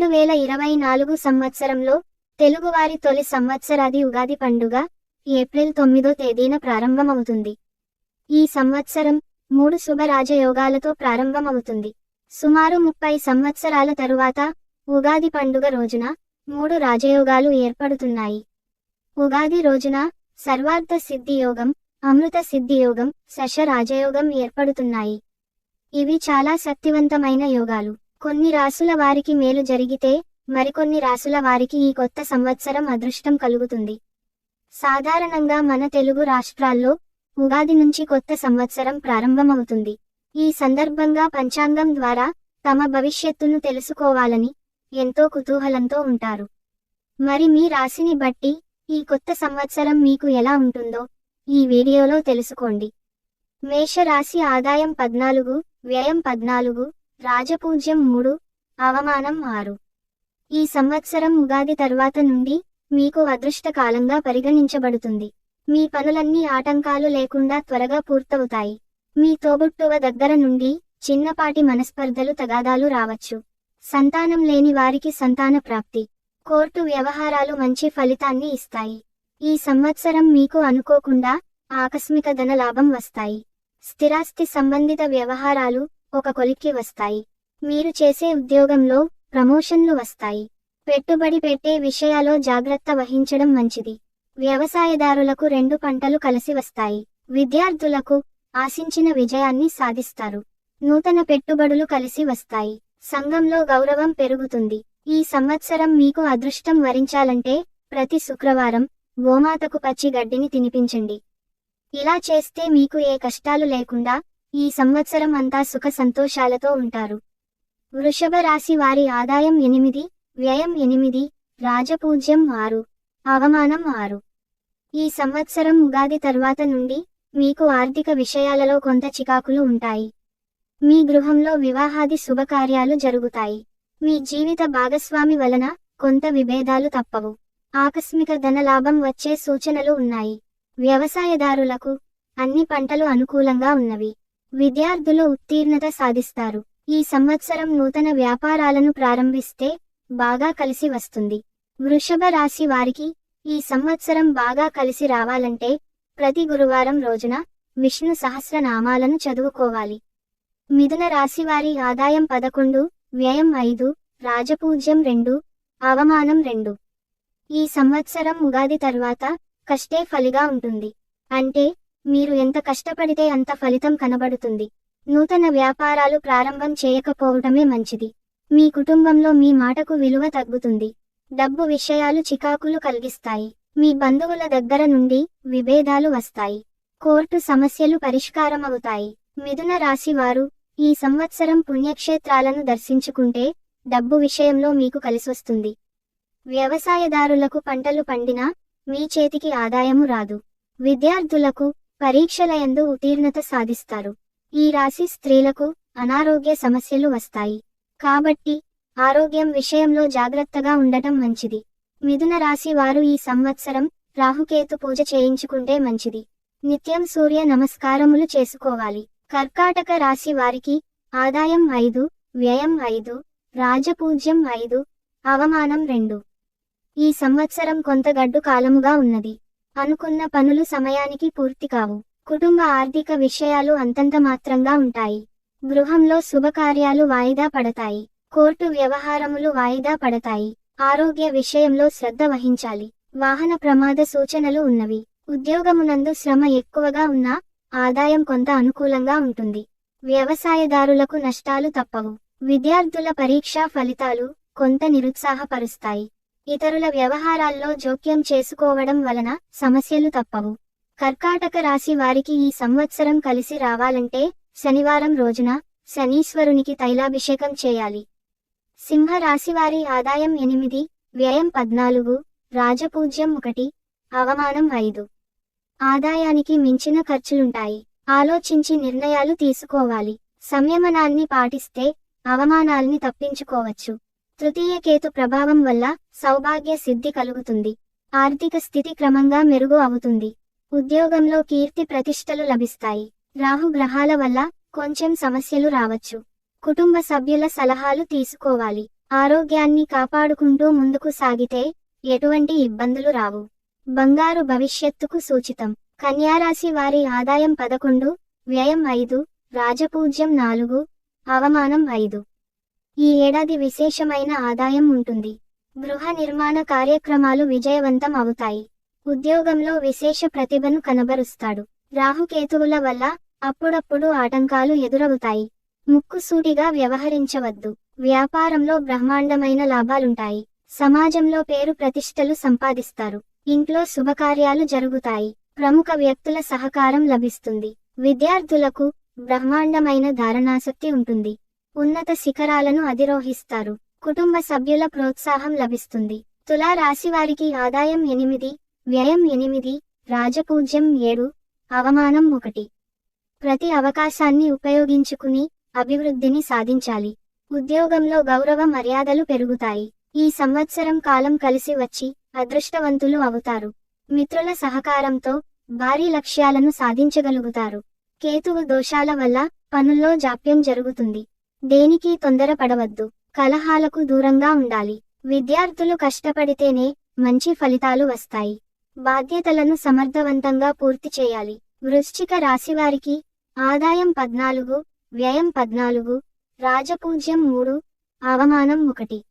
రెండు వేల ఇరవై నాలుగు సంవత్సరంలో తెలుగువారి తొలి సంవత్సరాది ఉగాది పండుగ ఏప్రిల్ తొమ్మిదో తేదీన ప్రారంభమవుతుంది. ఈ సంవత్సరం మూడు శుభ రాజయోగాలతో ప్రారంభమవుతుంది. సుమారు ముప్పై సంవత్సరాల తరువాత ఉగాది పండుగ రోజున మూడు రాజయోగాలు ఏర్పడుతున్నాయి. ఉగాది రోజున సర్వార్థ సిద్ధి యోగం అమృత సిద్ధియోగం శశ రాజయోగం ఏర్పడుతున్నాయి. ఇవి చాలా శక్తివంతమైన యోగాలు. కొన్ని రాసుల వారికి మేలు జరిగితే మరికొన్ని రాసుల వారికి ఈ కొత్త సంవత్సరం అదృష్టం కలుగుతుంది. సాధారణంగా మన తెలుగు రాష్ట్రాల్లో ఉగాది నుంచి కొత్త సంవత్సరం ప్రారంభమవుతుంది. ఈ సందర్భంగా పంచాంగం ద్వారా తమ భవిష్యత్తును తెలుసుకోవాలని ఎంతో కుతూహలంతో ఉంటారు. మరి మీ రాశిని బట్టి ఈ కొత్త సంవత్సరం మీకు ఎలా ఉంటుందో ఈ వీడియోలో తెలుసుకోండి. మేషరాశి ఆదాయం పద్నాలుగు వ్యయం పద్నాలుగు రాజపూజ్యం మూడు అవమానం ఆరు. ఈ సంవత్సరం ఉగాది తర్వాత నుండి మీకు అదృష్టకాలంగా పరిగణించబడుతుంది. మీ పనులన్నీ ఆటంకాలు లేకుండా త్వరగా పూర్తవుతాయి. మీ తోబుట్టువ దగ్గర నుండి చిన్నపాటి మనస్పర్ధలు తగాదాలు రావచ్చు. సంతానం లేని వారికి సంతాన ప్రాప్తి. కోర్టు వ్యవహారాలు మంచి ఫలితాన్ని ఇస్తాయి. ఈ సంవత్సరం మీకు అనుకోకుండా ఆకస్మిక ధన లాభం వస్తాయి. స్థిరాస్తి సంబంధిత వ్యవహారాలు ఒక కొలిక్కి వస్తాయి. మీరు చేసే ఉద్యోగంలో ప్రమోషన్లు వస్తాయి. పెట్టుబడి పెట్టే విషయాలో జాగ్రత్త వహించడం మంచిది. వ్యవసాయదారులకు రెండు పంటలు కలిసి వస్తాయి. విద్యార్థులకు ఆశించిన విజయాన్ని సాధిస్తారు. నూతన పెట్టుబడులు కలిసి వస్తాయి. సంఘంలో గౌరవం పెరుగుతుంది. ఈ సంవత్సరం మీకు అదృష్టం వరించాలంటే ప్రతి శుక్రవారం గోమాతకు పచ్చి గడ్డిని తినిపించండి. ఇలా చేస్తే మీకు ఏ కష్టాలు లేకుండా ఈ సంవత్సరం అంతా సుఖ సంతోషాలతో ఉంటారు. వృషభ రాశి వారి ఆదాయం ఎనిమిది వ్యయం ఎనిమిది రాజపూజ్యం ఆరు అవమానం ఆరు. ఈ సంవత్సరం ఉగాది తర్వాత నుండి మీకు ఆర్థిక విషయాలలో కొంత చికాకులు ఉంటాయి. మీ గృహంలో వివాహాది శుభకార్యాలు జరుగుతాయి. మీ జీవిత భాగస్వామి వలన కొంత విభేదాలు తప్పవు. ఆకస్మిక ధనలాభం వచ్చే సూచనలు ఉన్నాయి. వ్యవసాయదారులకు అన్ని పంటలు అనుకూలంగా ఉన్నవి. విద్యార్థులు ఉత్తీర్ణత సాధిస్తారు. ఈ సంవత్సరం నూతన వ్యాపారాలను ప్రారంభిస్తే బాగా కలిసి వస్తుంది. వృషభ రాశి వారికి ఈ సంవత్సరం బాగా కలిసి రావాలంటే ప్రతి గురువారం రోజున విష్ణు సహస్రనామాలను చదువుకోవాలి. మిథున రాశి వారి ఆదాయం పదకొండు వ్యయం ఐదు రాజపూజ్యం రెండు అవమానం రెండు. ఈ సంవత్సరం ఉగాది తరువాత కష్టే ఫలిగా ఉంటుంది. అంటే మీరు ఎంత కష్టపడితే అంత ఫలితం కనబడుతుంది. నూతన వ్యాపారాలు ప్రారంభం చేయకపోవటమే మంచిది. మీ కుటుంబంలో మీ మాటకు విలువ తగ్గుతుంది. డబ్బు విషయాలు చికాకులు కలిగిస్తాయి. మీ బంధువుల దగ్గర నుండి విభేదాలు వస్తాయి. కోర్టు సమస్యలు పరిష్కారమవుతాయి. మిథున రాశి వారు ఈ సంవత్సరం పుణ్యక్షేత్రాలను దర్శించుకుంటే డబ్బు విషయంలో మీకు కలిసొస్తుంది. వ్యవసాయదారులకు పంటలు పండినా మీ చేతికి ఆదాయము రాదు. విద్యార్థులకు పరీక్షలయందు ఉత్తీర్ణత సాధిస్తారు. ఈ రాశి స్త్రీలకు అనారోగ్య సమస్యలు వస్తాయి. కాబట్టి ఆరోగ్యం విషయంలో జాగ్రత్తగా ఉండటం మంచిది. మిథున రాశి వారు ఈ సంవత్సరం రాహుకేతు పూజ చేయించుకుంటే మంచిది. నిత్యం సూర్య నమస్కారములు చేసుకోవాలి. కర్కాటక రాశి వారికి ఆదాయం ఐదు వ్యయం ఐదు రాజపూజ్యం ఐదు అవమానం రెండు. ఈ సంవత్సరం కొంత గడ్డు కాలముగా ఉన్నది. అనుకున్న పనులు సమయానికి పూర్తి కావు. కుటుంబ ఆర్థిక విషయాలు అంతంత మాత్రంగా ఉంటాయి. గృహంలో శుభకార్యాలు వాయిదా పడతాయి. కోర్టు వ్యవహారములు వాయిదా పడతాయి. ఆరోగ్య విషయంలో శ్రద్ధ వహించాలి. వాహన ప్రమాద సూచనలు ఉన్నవి. ఉద్యోగమునందు శ్రమ ఎక్కువగా ఉన్నా ఆదాయం కొంత అనుకూలంగా ఉంటుంది. వ్యవసాయదారులకు నష్టాలు తప్పవు. విద్యార్థుల పరీక్షా ఫలితాలు కొంత నిరుత్సాహపరుస్తాయి. ఇతరుల వ్యవహారాల్లో జోక్యం చేసుకోవడం వలన సమస్యలు తప్పవు. కర్కాటక రాశి వారికి ఈ సంవత్సరం కలిసి రావాలంటే శనివారం రోజున శనీశ్వరునికి తైలాభిషేకం చేయాలి. సింహ ఆదాయం ఎనిమిది వ్యయం పద్నాలుగు రాజపూజ్యం ఒకటి అవమానం ఐదు. ఆదాయానికి మించిన ఖర్చులుంటాయి. ఆలోచించి నిర్ణయాలు తీసుకోవాలి. సంయమనాన్ని పాటిస్తే అవమానాల్ని తప్పించుకోవచ్చు. తృతీయ కేతు ప్రభావం వల్ల సౌభాగ్య సిద్ధి కలుగుతుంది. ఆర్థిక స్థితి క్రమంగా మెరుగు అవుతుంది. ఉద్యోగంలో కీర్తి ప్రతిష్టలు లభిస్తాయి. రాహు గ్రహాల వల్ల కొంచెం సమస్యలు రావచ్చు. కుటుంబ సభ్యుల సలహాలు తీసుకోవాలి. ఆరోగ్యాన్ని కాపాడుకుంటూ ముందుకు సాగితే ఎటువంటి ఇబ్బందులు రావు. బంగారు భవిష్యత్తుకు సూచితం. కన్యారాశి వారి ఆదాయం పదకొండు వ్యయం ఐదు రాజపూజ్యం నాలుగు అవమానం ఐదు. ఈ ఏడాది విశేషమైన ఆదాయం ఉంటుంది. గృహ నిర్మాణ కార్యక్రమాలు విజయవంతం అవుతాయి. ఉద్యోగంలో విశేష ప్రతిభను కనబరుస్తాడు. రాహుకేతువుల వల్ల అప్పుడప్పుడు ఆటంకాలు ఎదురవుతాయి. ముక్కుసూటిగా వ్యవహరించవద్దు. వ్యాపారంలో బ్రహ్మాండమైన లాభాలుంటాయి. సమాజంలో పేరు ప్రతిష్టలు సంపాదిస్తారు. ఇంట్లో శుభకార్యాలు జరుగుతాయి. ప్రముఖ వ్యక్తుల సహకారం లభిస్తుంది. విద్యార్థులకు బ్రహ్మాండమైన ధారణాసక్తి ఉంటుంది. ఉన్నత శిఖరాలను అధిరోహిస్తారు. కుటుంబ సభ్యుల ప్రోత్సాహం లభిస్తుంది. తులా రాశివారికి ఆదాయం ఎనిమిది వ్యయం ఎనిమిది రాజపూజ్యం ఏడు అవమానం ఒకటి. ప్రతి అవకాశాన్ని ఉపయోగించుకుని అభివృద్ధిని సాధించాలి. ఉద్యోగంలో గౌరవ మర్యాదలు పెరుగుతాయి. ఈ సంవత్సరం కాలం కలిసి వచ్చి అదృష్టవంతులు అవుతారు. మిత్రుల సహకారంతో భారీ లక్ష్యాలను సాధించగలుగుతారు. కేతువు దోషాల వల్ల పనుల్లో జాప్యం జరుగుతుంది. దేనికి తొందరపడవద్దు. కలహాలకు దూరంగా ఉండాలి. విద్యార్థులు కష్టపడితేనే మంచి ఫలితాలు వస్తాయి. బాధ్యతలను సమర్థవంతంగా పూర్తి చేయాలి. వృశ్చిక రాశివారికి ఆదాయం పద్నాలుగు వ్యయం పద్నాలుగు రాజపూజ్యం మూడు అవమానం ఒకటి.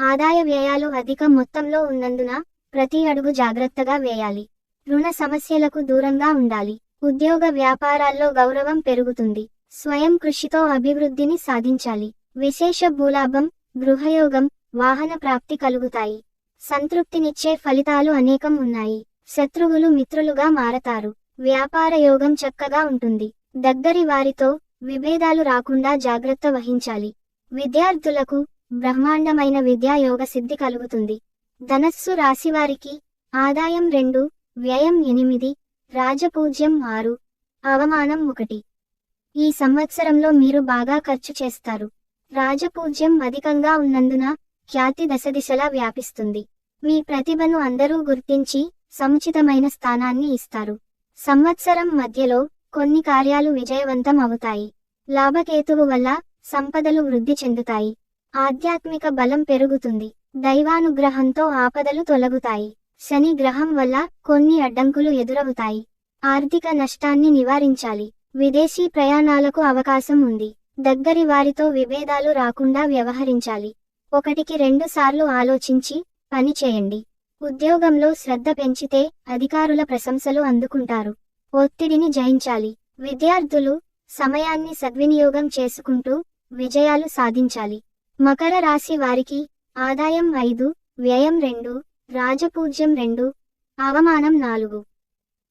ఆదాయ వ్యయాలు అధిక మొత్తంలో ఉన్నందున ప్రతి అడుగు జాగ్రత్తగా వేయాలి. రుణ సమస్యలకు దూరంగా ఉండాలి. ఉద్యోగ వ్యాపారాల్లో గౌరవం పెరుగుతుంది. స్వయం కృషితో అభివృద్ధిని సాధించాలి. విశేష భూలాభం గృహయోగం వాహన ప్రాప్తి కలుగుతాయి. సంతృప్తినిచ్చే ఫలితాలు అనేకం ఉన్నాయి. శత్రువులు మిత్రులుగా మారతారు. వ్యాపార యోగం చక్కగా ఉంటుంది. దగ్గరి వారితో విభేదాలు రాకుండా జాగ్రత్త వహించాలి. విద్యార్థులకు బ్రహ్మాండమైన విద్యా యోగ సిద్ధి కలుగుతుంది. ధనస్సు రాశివారికి ఆదాయం రెండు వ్యయం ఎనిమిది రాజపూజ్యం ఆరు అవమానం ఒకటి. ఈ సంవత్సరంలో మీరు బాగా ఖర్చు చేస్తారు. రాజపూజ్యం అధికంగా ఉన్నందున ఖ్యాతి దశదిశలా వ్యాపిస్తుంది. మీ ప్రతిభను అందరూ గుర్తించి సముచితమైన స్థానాన్ని ఇస్తారు. సంవత్సరం మధ్యలో కొన్ని కార్యాలు విజయవంతం అవుతాయి. లాభకేతువు వల్ల సంపదలు వృద్ధి చెందుతాయి. ఆధ్యాత్మిక బలం పెరుగుతుంది. దైవానుగ్రహంతో ఆపదలు తొలగుతాయి. శని గ్రహం వల్ల కొన్ని అడ్డంకులు ఎదురవుతాయి. ఆర్థిక నష్టాన్ని నివారించాలి. విదేశీ ప్రయాణాలకు అవకాశం ఉంది. దగ్గరి వారితో విభేదాలు రాకుండా వ్యవహరించాలి. ఒకటికి రెండు సార్లు ఆలోచించి పని చేయండి. ఉద్యోగంలో శ్రద్ధ పెంచితే అధికారుల ప్రశంసలు అందుకుంటారు. ఒత్తిడిని జయించాలి. విద్యార్థులు సమయాన్ని సద్వినియోగం చేసుకుంటూ విజయాలు సాధించాలి. మకర రాశి వారికి ఆదాయం ఐదు వ్యయం రెండు రాజపూజ్యం రెండు అవమానం నాలుగు.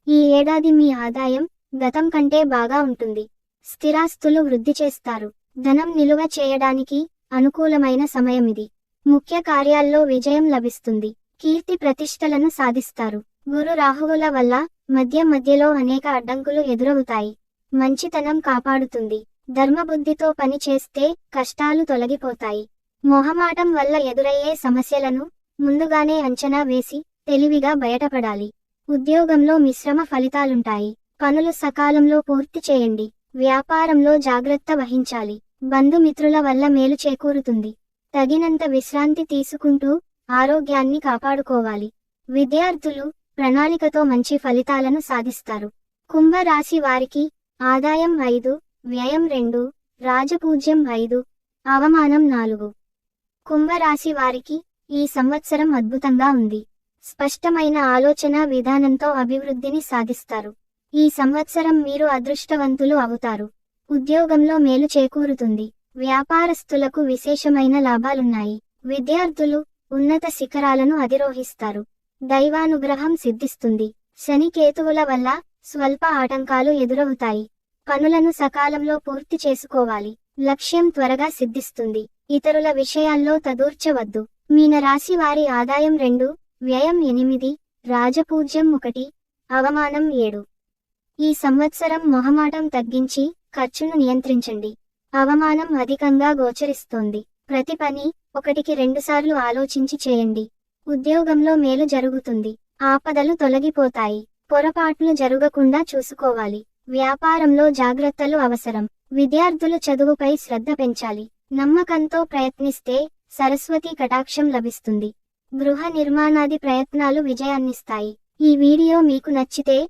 ఈ ఏడాది మీ ఆదాయం గతం కంటే బాగా ఉంటుంది. స్థిరాస్తులు వృద్ధి చేస్తారు. ధనం నిలువ చేయడానికి అనుకూలమైన సమయమిది ముఖ్య కార్యాల్లో విజయం లభిస్తుంది. కీర్తి ప్రతిష్టలను సాధిస్తారు. గురు రాహువుల వల్ల మధ్య మధ్యలో అనేక అడ్డంకులు ఎదురవుతాయి. మంచితనం కాపాడుతుంది. ధర్మబుద్ధితో పని చేస్తే కష్టాలు తొలగిపోతాయి. మొహమాటం వల్ల ఎదురయ్యే సమస్యలను ముందుగానే అంచనా వేసి తెలివిగా బయటపడాలి. ఉద్యోగంలో మిశ్రమ ఫలితాలుంటాయి. పనులు సకాలంలో పూర్తి చేయండి. వ్యాపారంలో జాగ్రత్త వహించాలి. బంధుమిత్రుల వల్ల మేలు చేకూరుతుంది. తగినంత విశ్రాంతి తీసుకుంటూ ఆరోగ్యాన్ని కాపాడుకోవాలి. విద్యార్థులు ప్రణాళికతో మంచి ఫలితాలను సాధిస్తారు. కుంభరాశి వారికి ఆదాయం ఐదు వ్యయం రెండు రాజపూజ్యం ఐదు అవమానం నాలుగు. కుంభరాశి వారికి ఈ సంవత్సరం అద్భుతంగా ఉంది. స్పష్టమైన ఆలోచన విధానంతో అభివృద్ధిని సాధిస్తారు. ఈ సంవత్సరం మీరు అదృష్టవంతులు అవుతారు. ఉద్యోగంలో మేలు చేకూరుతుంది. వ్యాపారస్తులకు విశేషమైన లాభాలున్నాయి. విద్యార్థులు ఉన్నత శిఖరాలను అధిరోహిస్తారు. దైవానుగ్రహం సిద్ధిస్తుంది. శని కేతువుల వల్ల స్వల్ప ఆటంకాలు ఎదురవుతాయి. పనులను సకాలంలో పూర్తి చేసుకోవాలి. లక్ష్యం త్వరగా సిద్ధిస్తుంది. ఇతరుల విషయాల్లో తదూర్చవద్దు. మీన రాశి వారి ఆదాయం రెండు వ్యయం ఎనిమిది రాజపూజ్యం ఒకటి అవమానం ఏడు. ఈ సంవత్సరం మొహమాటం తగ్గించి ఖర్చును నియంత్రించండి. అవమానం అధికంగా గోచరిస్తోంది. ప్రతి పని ఒకటికి రెండుసార్లు ఆలోచించి చేయండి. ఉద్యోగంలో మేలు జరుగుతుంది. ఆపదలు తొలగిపోతాయి. పొరపాట్లు జరగకుండా చూసుకోవాలి. వ్యాపారంలో జాగ్రత్తలు అవసరం. విద్యార్థులు చదువుపై శ్రద్ధ పెంచాలి. నమ్మకంతో ప్రయత్నిస్తే సరస్వతి కటాక్షం లభిస్తుంది. గృహ నిర్మాణాది ప్రయత్నాలు విజయాన్నిస్తాయి. ఈ వీడియో మీకు నచ్చితే